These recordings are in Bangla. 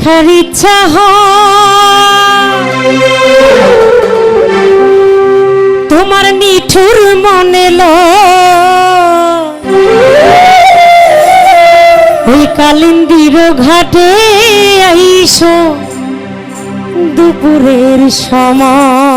দেখার ইচ্ছা তোমার নিঠুর মনে ওই কালিন্দির ঘাটে আইসো দুপুরের সময়।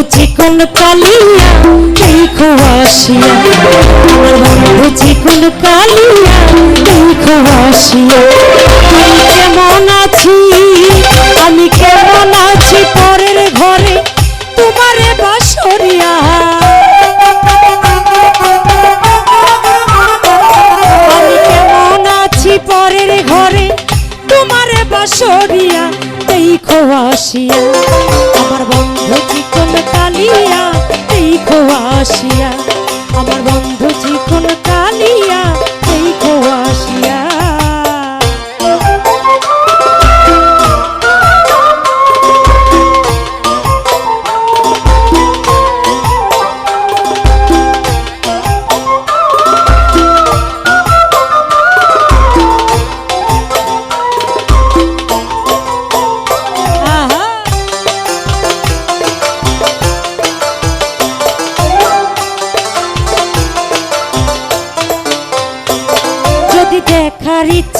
বন্ধু চিকন কালিয়া দেখো আসিয়া? আমার বন্ধু চিকন কালিয়া দেখো আসিয়া? তুই কেমন আছি? আমি কেমন আছি পরের ঘরে? তোমারে বাসরিয়া। আমি কেমন আছি পরের ঘরে? তোমারে বাসরিয়া। দেখো আসিয়া আমার বন্ধু চিকন কালিয়া দেখো আসিয়া আমার বন্ধু চিকন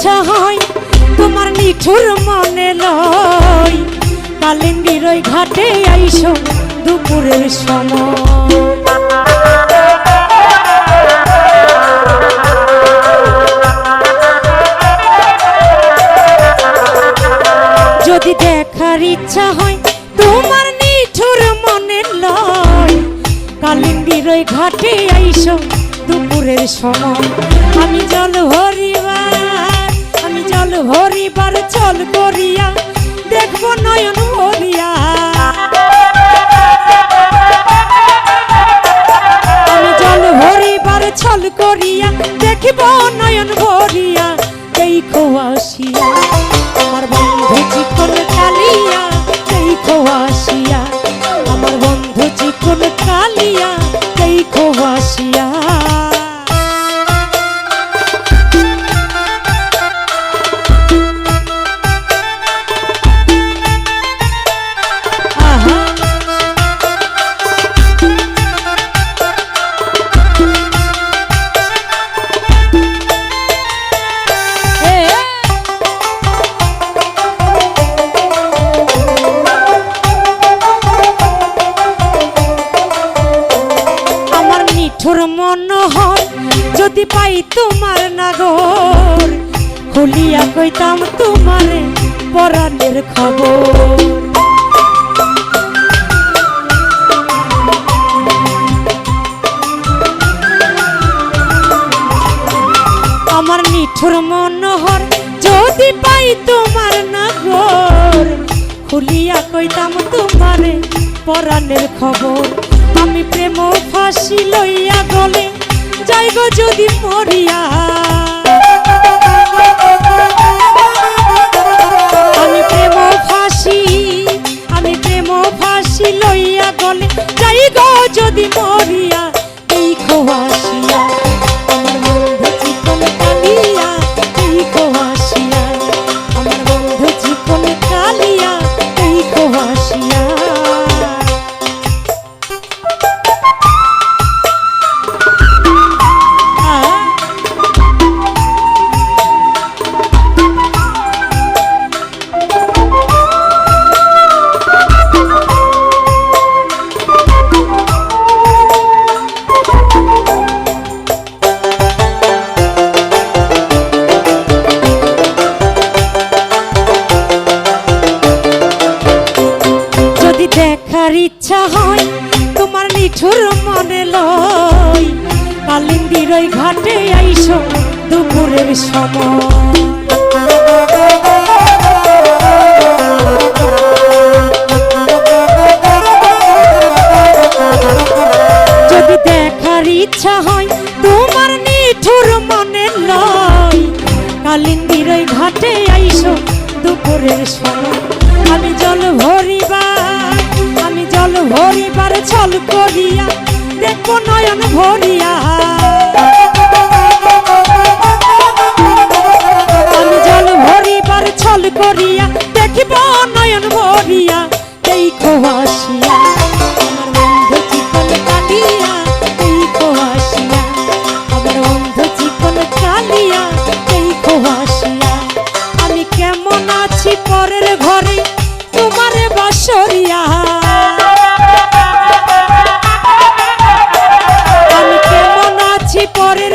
ইচ্ছা হয় তোমার নিঠুর মনে লয়। কালিন্দির ওই ঘাটে আইসো দুপুরের সময়। যদি দেখার ইচ্ছা হয়, তোমার নিঠুর মনে লয়। কালিন্দির ওই ঘাটে আইসো দুপুরের সময়। আমি জল ভরিবার চল করিয়া দেখব নয়ন ভরিয়া। আমি জল ভরিবার ছল করিয়া দেখিব নয়ন যদি পাই তোমার নাগর, খুলিয়া কইতাম তোমারে পরাণের খবর। আমার নিঠুর মনোহর যদি পাই তোমার নাগর, খুলিয়া কইতাম তোমারে পরাণের খবর। আমি প্রেম ফাঁসি লইয়া গলে যাইব যদি মরিয়া। আমি প্রেম ফাঁসি, আমি প্রেম ফাঁসি লইয়া গলে যাই গো যদি মরিয়া দেখো আসিয়া দেখার ইচ্ছা হয়, তোমার নিঠুর মনে লয়। কালিন্দির ওই ঘাটে আইস দুপুরের সময়। যদি দেখার ইচ্ছা হয়, তোমার নিঠুর মনে লয়। কালিন্দির ওই ঘাটে আইস দুপুরের সময়। আমি ভরিবার ছল করিয়া দেখো নয়ন ভরিয়া।